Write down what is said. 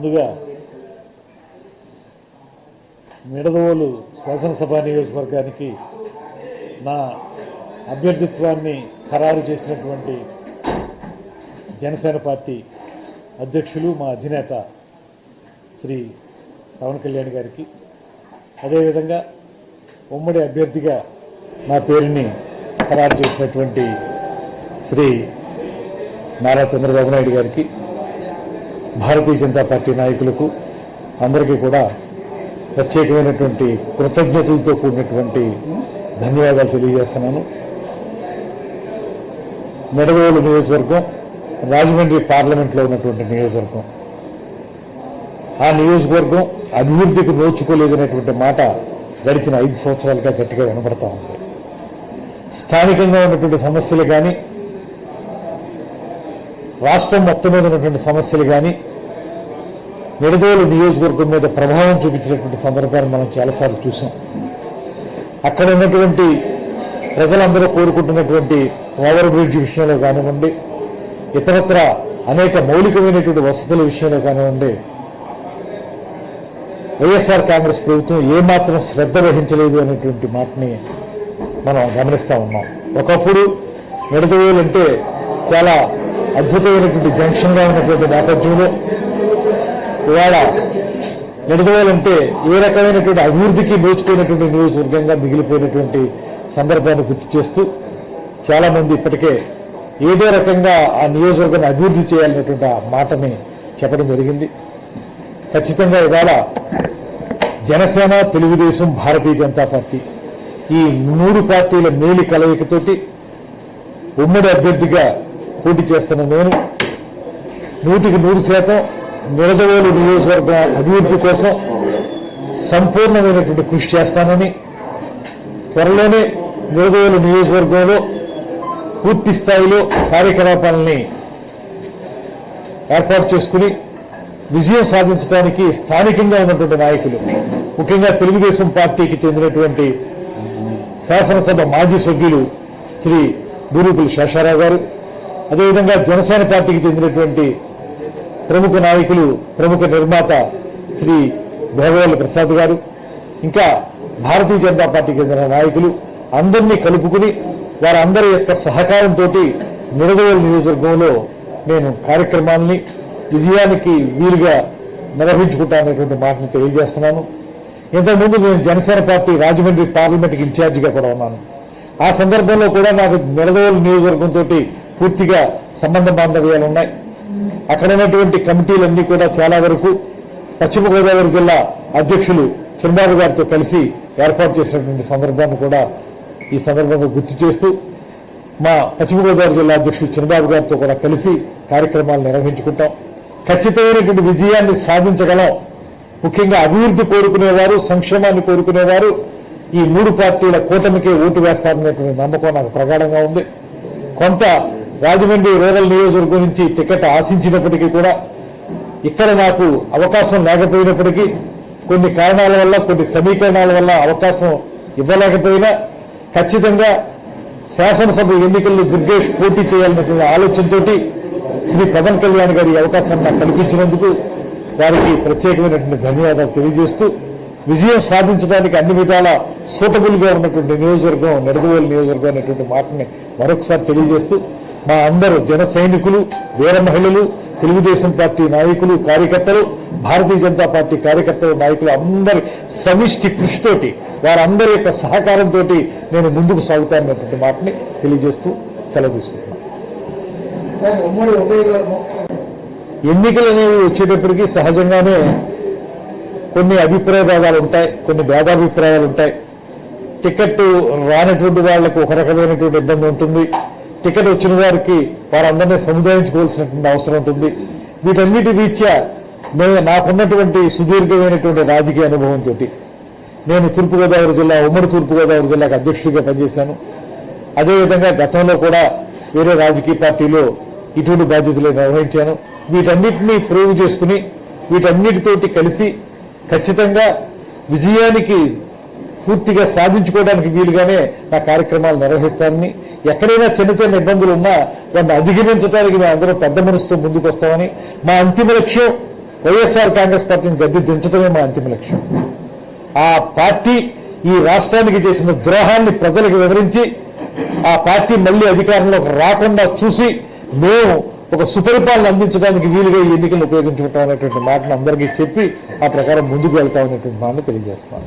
ముందుగా మిడదవోలు శాసనసభ నియోజకవర్గానికి నా అభ్యర్థిత్వాన్ని ఖరారు చేసినటువంటి జనసేన పార్టీ అధ్యక్షులు మా అధినేత శ్రీ పవన్ కళ్యాణ్ గారికి. అదేవిధంగా ఉమ్మడి అభ్యర్థిగా నా పేరుని ఖరారు చేసినటువంటి శ్రీ నారా చంద్రబాబు నాయుడు గారికి భారతీయ జనతా పార్టీ నాయకులకు అందరికీ కూడా ప్రత్యేకమైనటువంటి కృతజ్ఞతలతో కూడినటువంటి ధన్యవాదాలు తెలియజేస్తున్నాను. మెడవేలు నియోజకవర్గం రాజమండ్రి పార్లమెంట్లో ఉన్నటువంటి నియోజకవర్గం. ఆ నియోజకవర్గం అభివృద్ధికి నోచుకోలేదనేటువంటి మాట గడిచిన ఐదు సంవత్సరాలుగా గట్టిగా వినబడతా ఉంది. స్థానికంగా ఉన్నటువంటి సమస్యలు కానీ రాష్ట్రం మొత్తం మీద ఉన్నటువంటి సమస్యలు కానీ నిడదోలు నియోజకవర్గం మీద ప్రభావం చూపించినటువంటి సందర్భాన్ని మనం చాలాసార్లు చూసాం. అక్కడ ఉన్నటువంటి ప్రజలందరూ కోరుకుంటున్నటువంటి ఓవర్ బ్రిడ్జ్ విషయంలో కానివ్వండి ఇతరత్ర అనేక మౌలికమైనటువంటి వసతుల విషయంలో కానివ్వండి వైఎస్ఆర్ కాంగ్రెస్ ప్రభుత్వం ఏమాత్రం శ్రద్ధ వహించలేదు అనేటువంటి మాటని మనం గమనిస్తూ ఉన్నాం. ఒకప్పుడు నిడదవోలు అంటే చాలా అద్భుతమైనటువంటి జంక్షన్గా ఉన్నటువంటి నేపథ్యంలో ఇవాళ నిడదవోలంటే ఏ రకమైనటువంటి అభివృద్ధికి నోచుకున్నటువంటి నియోజకవర్గంగా మిగిలిపోయినటువంటి సందర్భాన్ని గుర్తు చేస్తూ చాలామంది ఇప్పటికే ఏదో రకంగా ఆ నియోజకవర్గాన్ని అభివృద్ధి చేయాలనేటువంటి ఆ మాటని చెప్పడం జరిగింది. ఖచ్చితంగా ఇవాళ జనసేన తెలుగుదేశం భారతీయ జనతా పార్టీ ఈ మూడు పార్టీల మేలి కలయికతోటి ఉమ్మడి అభ్యర్థిగా పోటీ చేస్తున్న నేను నూటికి నూరు శాతం నిడదవోలు నియోజకవర్గ అభివృద్ధి కోసం సంపూర్ణమైనటువంటి కృషి చేస్తానని త్వరలోనే నిడదవోలు నియోజకవర్గంలో పూర్తి స్థాయిలో కార్యకలాపాలని ఏర్పాటు చేసుకుని విజయం సాధించడానికి స్థానికంగా ఉన్నటువంటి నాయకులు ముఖ్యంగా తెలుగుదేశం పార్టీకి చెందినటువంటి శాసనసభ మాజీ సభ్యులు శ్రీ బూరుపులి శేషారావు గారు అదేవిధంగా జనసేన పార్టీకి చెందినటువంటి ప్రముఖ నాయకులు ప్రముఖ నిర్మాత శ్రీ భోగవల్లి ప్రసాద్ గారు ఇంకా భారతీయ జనతా పార్టీకి చెందిన నాయకులు అందరినీ కలుపుకుని వారందరి యొక్క సహకారంతో నిడదవోలు నియోజకవర్గంలో నేను కార్యక్రమాల్ని విజయానికి వీలుగా నిర్వహించుకుంటాననేటువంటి మాటను తెలియజేస్తున్నాను. ఇంతకుముందు నేను జనసేన పార్టీ రాజమండ్రి పార్లమెంట్కి ఇన్ఛార్జిగా కూడా ఉన్నాను. ఆ సందర్భంలో కూడా నాకు నిడదవోలు నియోజకవర్గంతో పూర్తిగా సంబంధ బాంధవ్యాలు ఉన్నాయి. అక్కడ ఉన్నటువంటి కమిటీలన్నీ కూడా చాలా వరకు పశ్చిమ గోదావరి జిల్లా అధ్యక్షులు చంద్రబాబు గారితో కలిసి ఏర్పాటు చేసినటువంటి సందర్భాన్ని కూడా ఈ సందర్భంగా గుర్తు చేస్తూ మా పశ్చిమ గోదావరి జిల్లా అధ్యక్షులు చంద్రబాబు గారితో కూడా కలిసి కార్యక్రమాలు నిర్వహించుకుంటాం. ఖచ్చితమైనటువంటి విజయాన్ని సాధించగలం. ముఖ్యంగా అభివృద్ధి కోరుకునేవారు సంక్షేమాన్ని కోరుకునేవారు ఈ మూడు పార్టీల కూటమికే ఓటు వేస్తారనేటువంటి నమ్మకం నాకు ప్రగాఢంగా ఉంది. కొంత రాజమండ్రి రూరల్ నియోజకవర్గం నుంచి టికెట్ ఆశించినప్పటికీ కూడా ఇక్కడ నాకు అవకాశం లేకపోయినప్పటికీ కొన్ని కారణాల వల్ల కొన్ని సమీకరణాల వల్ల అవకాశం ఇవ్వలేకపోయినా ఖచ్చితంగా శాసనసభ ఎన్నికల్లో దుర్గేష్ పోటీ చేయాలన్నటువంటి ఆలోచనతోటి శ్రీ పవన్ కళ్యాణ్ గారి అవకాశాన్ని నాకు కల్పించినందుకు వారికి ప్రత్యేకమైనటువంటి ధన్యవాదాలు తెలియజేస్తూ విజయం సాధించడానికి అన్ని విధాల సూటబుల్గా ఉన్నటువంటి నియోజకవర్గం నిడదవోలు నియోజకవర్గం అనేటువంటి మాటని మరొకసారి తెలియజేస్తూ మా అందరూ జన సైనికులు వీర మహిళలు తెలుగుదేశం పార్టీ నాయకులు కార్యకర్తలు భారతీయ జనతా పార్టీ కార్యకర్తలు నాయకులు అందరి సమిష్టి కృషితోటి వారందరి యొక్క సహకారంతో నేను ముందుకు సాగుతానన్నటువంటి మాటని తెలియజేస్తూ సెలవు తీసుకుంటున్నాను. ఎన్నికలు అనేవి వచ్చేటప్పటికి సహజంగానే కొన్ని అభిప్రాయ భేదాలు ఉంటాయి కొన్ని భేదాభిప్రాయాలు ఉంటాయి. టికెట్ రానటువంటి వాళ్ళకి ఒక రకమైనటువంటి ఇబ్బంది ఉంటుంది. టికెట్ వచ్చిన వారికి వారందరినీ సముదాయించుకోవాల్సినటువంటి అవసరం ఉంటుంది. వీటన్నిటి రీత్యా నేను నాకున్నటువంటి సుదీర్ఘమైనటువంటి రాజకీయ అనుభవంతో నేను తూర్పుగోదావరి జిల్లా ఉమ్మడి తూర్పుగోదావరి జిల్లాకు అధ్యక్షుడిగా పనిచేశాను. అదేవిధంగా గతంలో కూడా వేరే రాజకీయ పార్టీలో ఇటువంటి బాధ్యతలు నిర్వహించాను. వీటన్నిటినీ ప్రూవ్ చేసుకుని వీటన్నిటితోటి కలిసి ఖచ్చితంగా విజయానికి పూర్తిగా సాధించుకోవడానికి వీలుగానే నా కార్యక్రమాలు నిర్వహిస్తానని ఎక్కడైనా చిన్న చిన్న ఇబ్బందులు ఉన్నా దాన్ని అధిగమించడానికి మేము అందరం పెద్ద మనసుతో ముందుకు వస్తామని మా అంతిమ లక్ష్యం వైఎస్ఆర్ కాంగ్రెస్ పార్టీని గద్దె దించడమే మా అంతిమ లక్ష్యం. ఆ పార్టీ ఈ రాష్ట్రానికి చేసిన ద్రోహాన్ని ప్రజలకు వివరించి ఆ పార్టీ మళ్ళీ అధికారంలోకి రాకుండా చూసి మేము ఒక సుపరిపాలన అందించడానికి వీలుగా ఈ ఎన్నికలు ఉపయోగించుకుంటాం అనేటువంటి మాటను అందరికీ చెప్పి ఆ ప్రకారం ముందుకు వెళ్తామనేటువంటి మాటను తెలియజేస్తాను.